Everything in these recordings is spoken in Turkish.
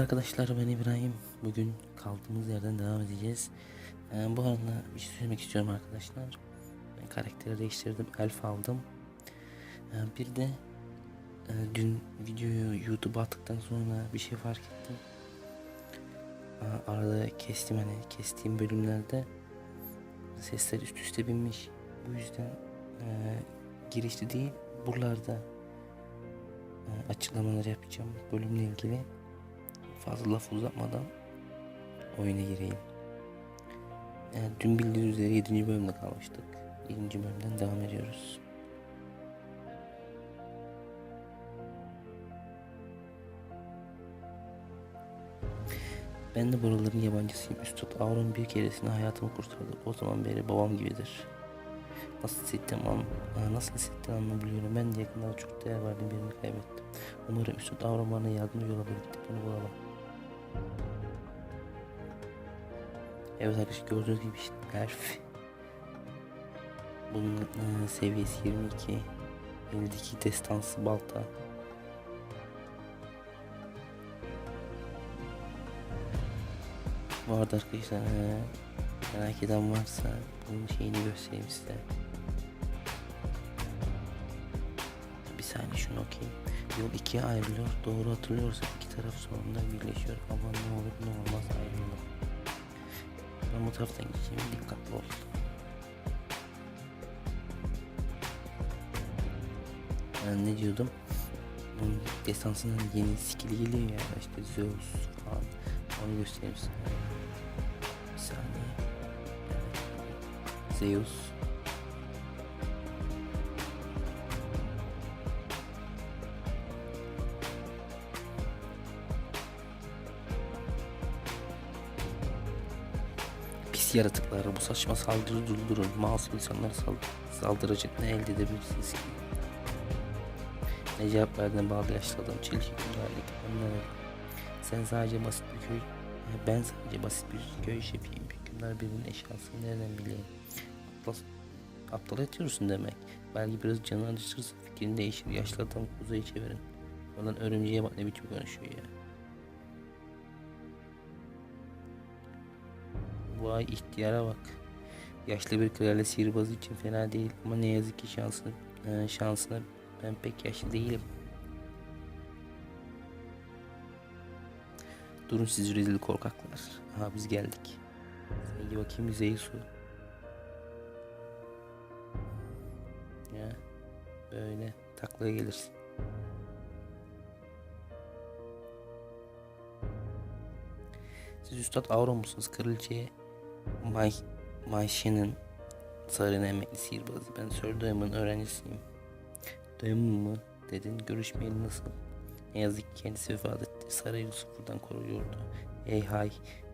arkadaşlar ben İbrahim. Bugün kaldığımız yerden devam edeceğiz. Ee, bu arada bir şey söylemek istiyorum arkadaşlar. Ben karakteri değiştirdim. Elf aldım. Ee, bir de e, dün videoyu YouTube'a attıktan sonra bir şey fark ettim. Aa, arada kestim hani kestiğim bölümlerde sesler üst üste binmiş. Bu yüzden e, girişte değil buralarda e, açıklamalar yapacağım bölümle ilgili. Fazla laf uzatmadan oyuna gireyim. Yani dün bildiğiniz üzere 7. bölümde kalmıştık. 7. bölümden devam ediyoruz. Ben de buraların yabancısıyım. Üstad Avron bir keresinde hayatımı kurtardı. O zaman beri babam gibidir. Nasıl hissettiğimi an, nasıl hissettiğimi anlayabiliyorum. Ben de yakında çok değer verdiğim birini kaybettim. Umarım Üstad Avron bana yardımcı olabilir. Gidip onu bulalım. Evet arkadaşlar gördüğünüz gibi işte Elf. Bunun e, seviyesi 22. Eldeki destansı balta. Bu arada arkadaşlar e, merak eden varsa bunun şeyini göstereyim size. Bir saniye şunu okuyayım. Yol ikiye ayrılıyor. Doğru hatırlıyorsak taraf sonunda birleşiyor. Ama ne olur ne olmaz ayrılır. Ben bu taraftan geçeyim. Dikkatli ol. Ben ne diyordum? Bunun destansının yeni skill'i geliyor ya. işte Zeus falan. Onu göstereyim size. Bir saniye. Zeus. Pis yaratıklar bu saçma saldırı durdurun. Masum insanlara sal- saldıracak ne elde edebilirsiniz ki? Ne cevap verdiğine bağlı yaşlı adam. Hükümdarlık. Anlamadım. Sen sadece basit bir köy... Ben sadece basit bir köy şefiyim. Hükümdar birinin eşyasını nereden bileyim? Aptal, aptal yatıyorsun demek. Belki biraz canı acıtırsa fikrin değişir. Yaşlı adam kuzeye çevirin. Falan örümceğe bak ne biçim konuşuyor ya. Vay ihtiyara bak. Yaşlı bir kraliçe sihirbazı için fena değil ama ne yazık ki şansını, e, şansına ben pek yaşlı değilim. Durun siz rezil korkaklar. Aha biz geldik. Sen bakayım yüzeyi su. Ya böyle taklaya gelirsin. Siz Üstad Avro musunuz? Kraliçeye May Mayşe'nin sarayın emekli sihirbazı. Ben Sir Daemon öğrencisiyim. Daemon mı? Dedin. Görüşmeyeli nasıl? Ne yazık ki kendisi vefat etti. Sarayı sıfırdan koruyordu. Ey hay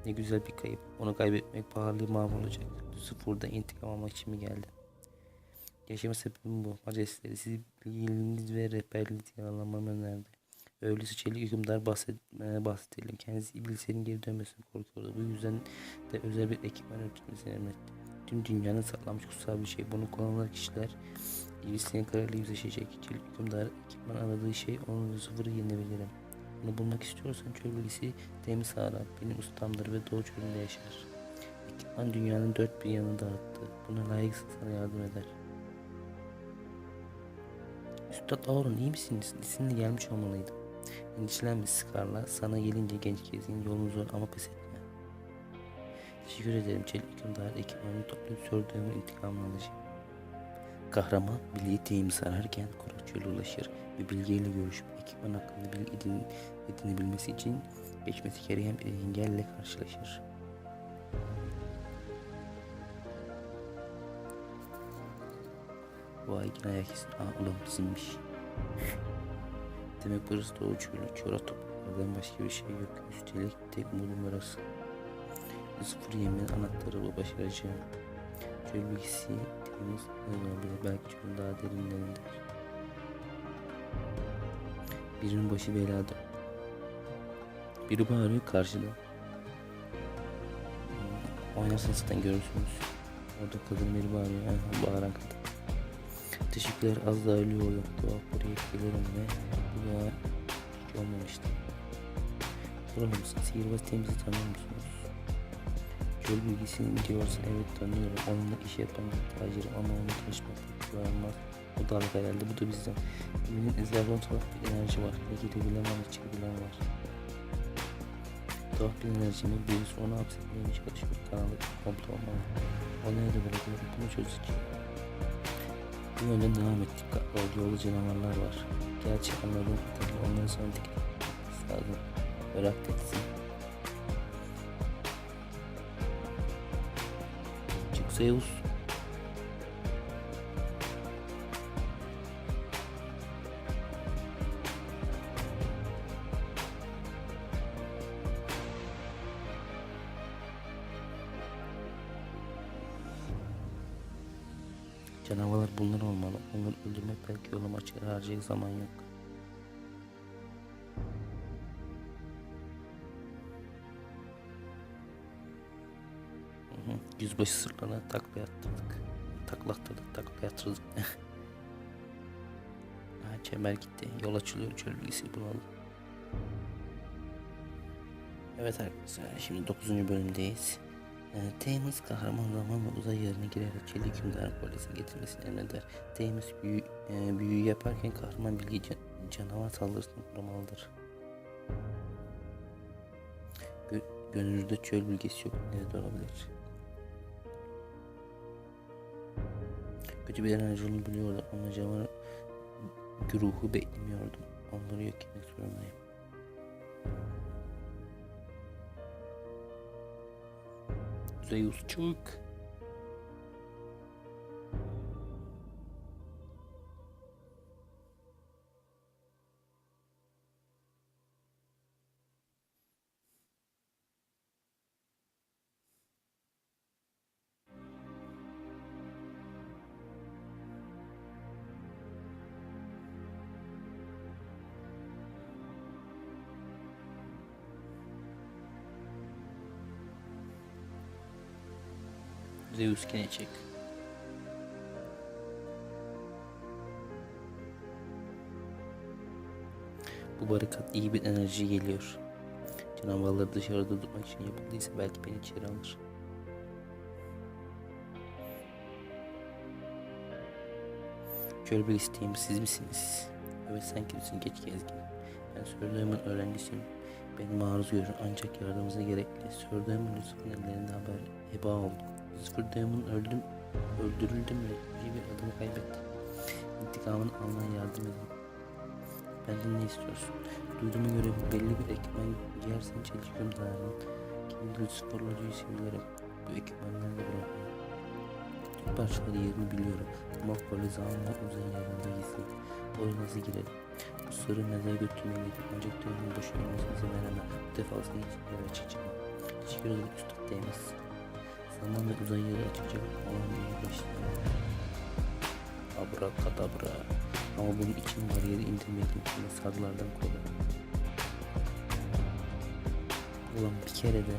ne güzel bir kayıp. Onu kaybetmek pahalı mahvolacak. Sıfırda intikam almak için mi geldi? Yaşama sebebim bu. Majesteleri sizi bilgiliğiniz ve rehberliğiniz yaralanmamı önerdi. Öyleyse çelik hükümdar bahset, e, bahsedelim. Kendisi İblise'nin geri dönmesini korkuyordu. Bu yüzden de özel bir ekipman üretmesini emretti. Tüm dünyanın saklanmış kutsal bir şey. Bunu kullanan kişiler İblise'nin kararıyla yüzleşecek. Çelik hükümdar ekipman aradığı şey onun sıfırı yenebilirim. Onu bulmak istiyorsan çöl bilgisi temiz sağlar. Benim ustamdır ve doğu çölünde yaşar. Ekipman dünyanın dört bir yanını dağıttı. Buna layıksa sana yardım eder. Üstad Aurun iyi misiniz? Sizinle gelmiş olmalıydım. Endişelenme Scar'la. Sana gelince genç gezgin yolun zor ama pes etme. Teşekkür ederim Çelik hükümdar ekipmanını toplayıp sördüğümün intikamını alacağım. Kahraman bilgi teyimi sararken kurak çöle ulaşır ve bilgiyle görüşüp ekipman hakkında bilgi edin, edinebilmesi için geçmesi gereken bir engelle karşılaşır. Vay yine ayak izi. Aa ulan bizimmiş. Demek burası doğu çölü. Çora topraklardan başka bir şey yok. Üstelik tek umudum orası. Sıfır yemin anahtarı bu başaracağım. Çöl bilgisi temiz ne olabilir? Belki çölün daha derinlerindedir. Birinin başı belada. Biri bağırıyor karşıda. Oynarsanız zaten görürsünüz. Orada kadın biri bağırıyor. Ha, bağıran kadın. Teşekkürler az daha ölüyor yoktu. Buraya gelirim ve da hiç olmamıştı. Buralı mısın? Sihirbaz temizi tanıyor musunuz? Göl bilgisini diyorsa evet tanıyorum. Onunla iş yapan bir tacirim ama onu taşımak kullanmaz. O dalga herhalde bu da bizden. Evinin etrafında tuhaf bir enerji var. Ne girebilen var ne çıkabilen var. Tuhaf bir enerji mi? Birisi onu hapsetmeye çalışıyor? Karanlık komplo olmalı. O nerede bırakıyor? Bunu çözeceğim. Bu yönden devam et. Dikkatli ol. Yolda canavarlar var. Gerçi anladığım kadarıyla onları sana dikkat. Bırak etsin. Çık Zeus. Canavarlar bunlar olmalı. Onları öldürmek belki yolum açık harcayacak zaman yok. Yüzbaşı sırtlarına takla yattırdık. Taklattırdık, takla yatırdık. ha, çember gitti. Yol açılıyor, çöl bilgisi bulalım. Evet arkadaşlar, şimdi 9. bölümdeyiz. Ee, Thames kahraman zaman ve uzay yerine girerek çelik hükümdar kolyesini getirmesini emreder. Thames büyü, e, büyüyü yaparken kahraman bilgi can- canavar saldırısını korumalıdır. Gö gönüllüde çöl bilgisi yok. Nerede olabilir? Kötü bir enerji olduğunu biliyordum ama canavar güruhu beklemiyordum. Onları yok etmek zorundayım. Zeus çık. Zeus gene çek. Bu barikat iyi bir enerji geliyor. Canavarları dışarıda tutmak için yapıldıysa belki beni içeri alır. Şöyle bir isteyeyim siz misiniz? Evet sen kimsin geç gezgin. Ben Sir öğrencisiyim. Beni maruz görün ancak yardımınıza gerekli. Sir Daemon Lucifer'ın ellerinde haber heba oldu. Lucifer Daemon öldüm, öldürüldüm ve iyi bir adamı kaybettim. İntikamını almaya yardım edin. Benden ne istiyorsun? Duyduğuma göre belli bir ekipman giyersen çelik hükümdarın kendi Lucifer'la isimleri bu ekipmanlarla bırakıyor. Tüm parçaları yerini biliyorum ama böyle zamanla uzay yerinde gizli. Oraya nasıl girelim? Bu sırrı mezara götürmeliydim ancak dönümün boş olmasına izin veremem. Bu defasında içinde açacağım. Teşekkür ederim Üstad Değmez. Zaman ve uzay yeri açacak olan bir başlıyor. Abra kadabra. Ama bunun için bariyeri indirmeliyim. Beni sarılardan koru. Ulan bir kere de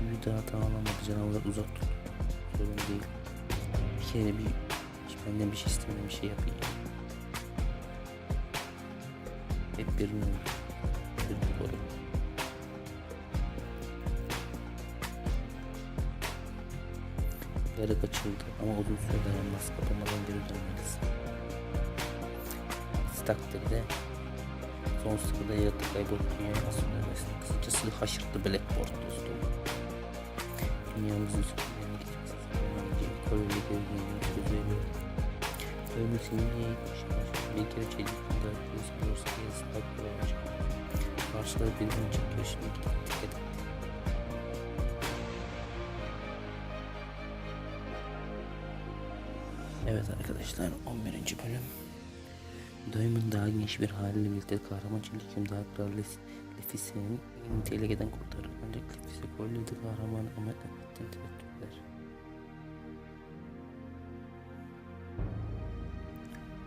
büyü daha tamamlamadı canavarlar uzak tut. Sorun değil. Bir kere bir benden bir şey istemeden bir şey yapayım. Hep birini koru. Yarık açıldı ama uzun süre dayanmaz. Kapamadan geri dönmelisin. Aksi takdirde son sırada yaratık kaybolup dünyaya nasıl dönmesin. Kısacası haşırttı Blackboard dostum. Dünyamızın gitmesi zamanlayacak. Kolye gözlerini çözüyor. Ölümü seninle yaşamış. Bir kere çelik kadar göz bulursa gerisi daha kolay olacak. Karşıları birbirine çekiyor şimdi Evet arkadaşlar 11. bölüm. Dayımın daha geniş bir haliyle birlikte kahraman çelik hükümdar kral Les- Lefis'in tehlikeden kurtarır. Ancak Lefis'e kolluydu kahramanı ama etten tereddütler.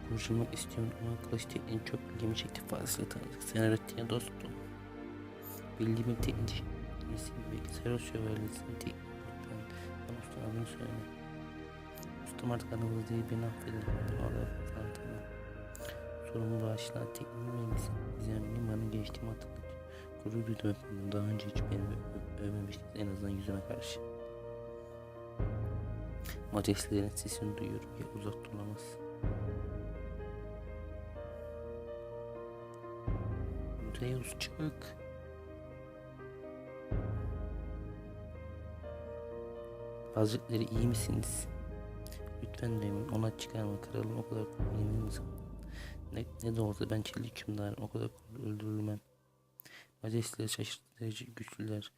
Kurşunmak istiyorum ama kılıç tekniğini çok ilgimi çekti fazlasıyla tanıdık. Sen öğrettiğine dostum. Bildiğim bir teknik nesi belki Seros şövalyesinin tekniği lütfen bana usta. Ustam artık adımız değil beni affedin. Valla tamam. Sorumu bağışla tekniğini verir misin? Gizemli bana geçtiğimi hatırlat. Gurur duydum efendim. Daha önce hiç beni övmemiştiniz en azından yüzüme karşı. Majestelerinin sesini duyuyorum ya uzak duramaz. Zeus çık. Hazretleri iyi misiniz? Demin ona çıkarma kralım o kadar kolay emin misin? Ne, ne de olsa ben çelik hükümdarım o kadar öldürülmem. Majesteleri şaşırtıcı güçlüler.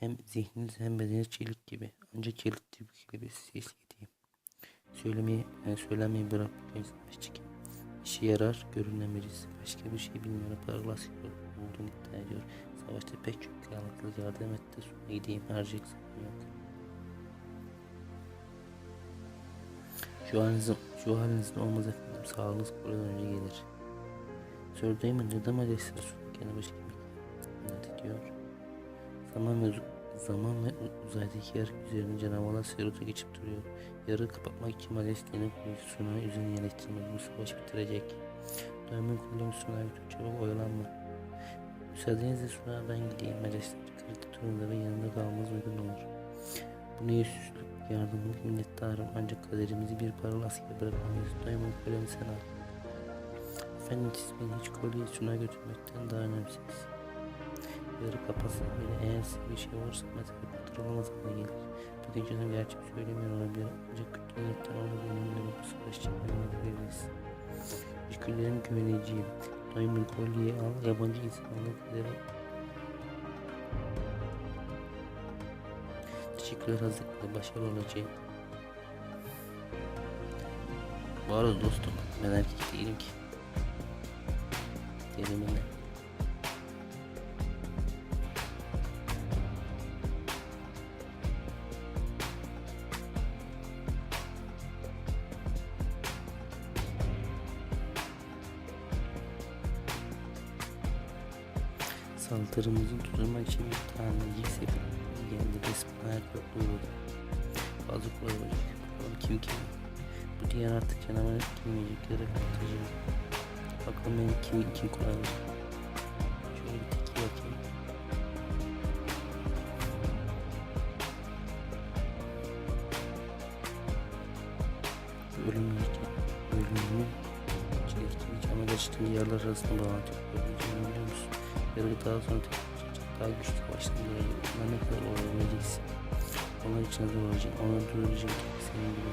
Hem zihniniz hem bedeniniz çelik gibi. Ancak çelik gibi bir ses gideyim. Söylemeyi, yani söylemeyi bırak savaşçı kim? İşe yarar görünen. Başka bir şey bilmiyorum. Parlas olduğunu iddia ediyor. Savaşta pek çok krallıklı yardım etti. Sonra gideyim harcayacak yok. Şu halinizin, şu halinizin olmaz efendim. Sağlığınız buradan önce gelir. Sir Damon neden majesteleri sunarken başı inat ediyor. Zaman ve zaman ve uzaydaki yer üzerinde canavarlar seyrota geçip duruyor. Yarı kapatmak için majestelerinin kuyusuna üzerine yerleştirmeli. Bu savaş bitirecek. Dönme kullanım sunar götür çabuk oyalanma. Müsaadenizle sunar ben gideyim majesteleri. Kritik durumda ve yanında kalmamız uygun olur. Bu ne yüzsüzlük yardımınız minnettarım ancak kaderimizi bir paralı asker bırakamayız. Daima kalemi sen al. Efendim siz beni hiç kolyeyi suna götürmekten daha önemlisiniz. Yarı kapatsan bile eğer size bir şey olursa mesela kurtarılamaz hale gelir. Bugün canım gerçek söylemiyor olabilir ancak kötü niyetten olmadığı eminle bu savaş çekmemeye görevliyiz. Müşküllerin güveneceğim. Daima kolyeyi al yabancı insanlarla kaderi Teşekkürler hazırlıkla başarılı olacağım. Bu arada dostum ben erkek değilim ki. Yerimine. Saldırımızı durdurmak için bir tane X geldi resmen ayakta uğradı. Fazla kolay olacak. Bakalım kim kim? Bu diğer artık canavar girmeyecek ya da kurtaracak. Bakalım beni kim kim kolay olacak. Şöyle bir teki bakayım. Ölüm yiyecek. Ölümünü gerçekten yerler arasında bağlantı kurabileceğini biliyor musun? Yarı daha sonra tekrar daha güçlü Onlar ne kadar olabileceksin. Onlar için hazır olacağım. Onları durduracağım tek senin gibi.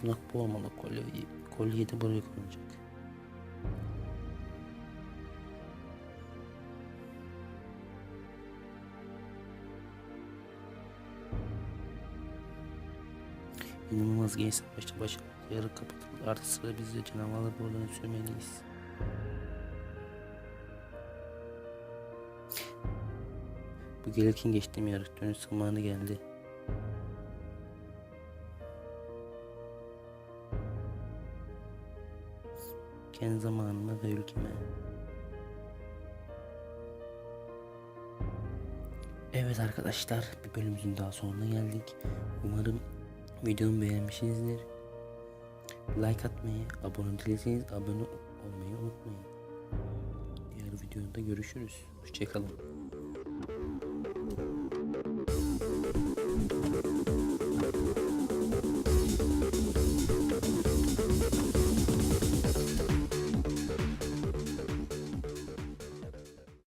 Sunak bu olmalı kolyeyi. Kolyeyi de buraya konacak. İnanılmaz genç savaşta başarılı yarı kapatıldı. Artık sıra bizde canavarları buradan sürmeliyiz. Bu gelirken geçtiğim yarık dönüş zamanı geldi. Kendi zamanıma ve ülkeme. Evet arkadaşlar bir bölümümüzün daha sonuna geldik. Umarım videomu beğenmişsinizdir. Like atmayı, abone değilseniz abone olmayı unutmayın. Diğer videoda görüşürüz. Hoşçakalın.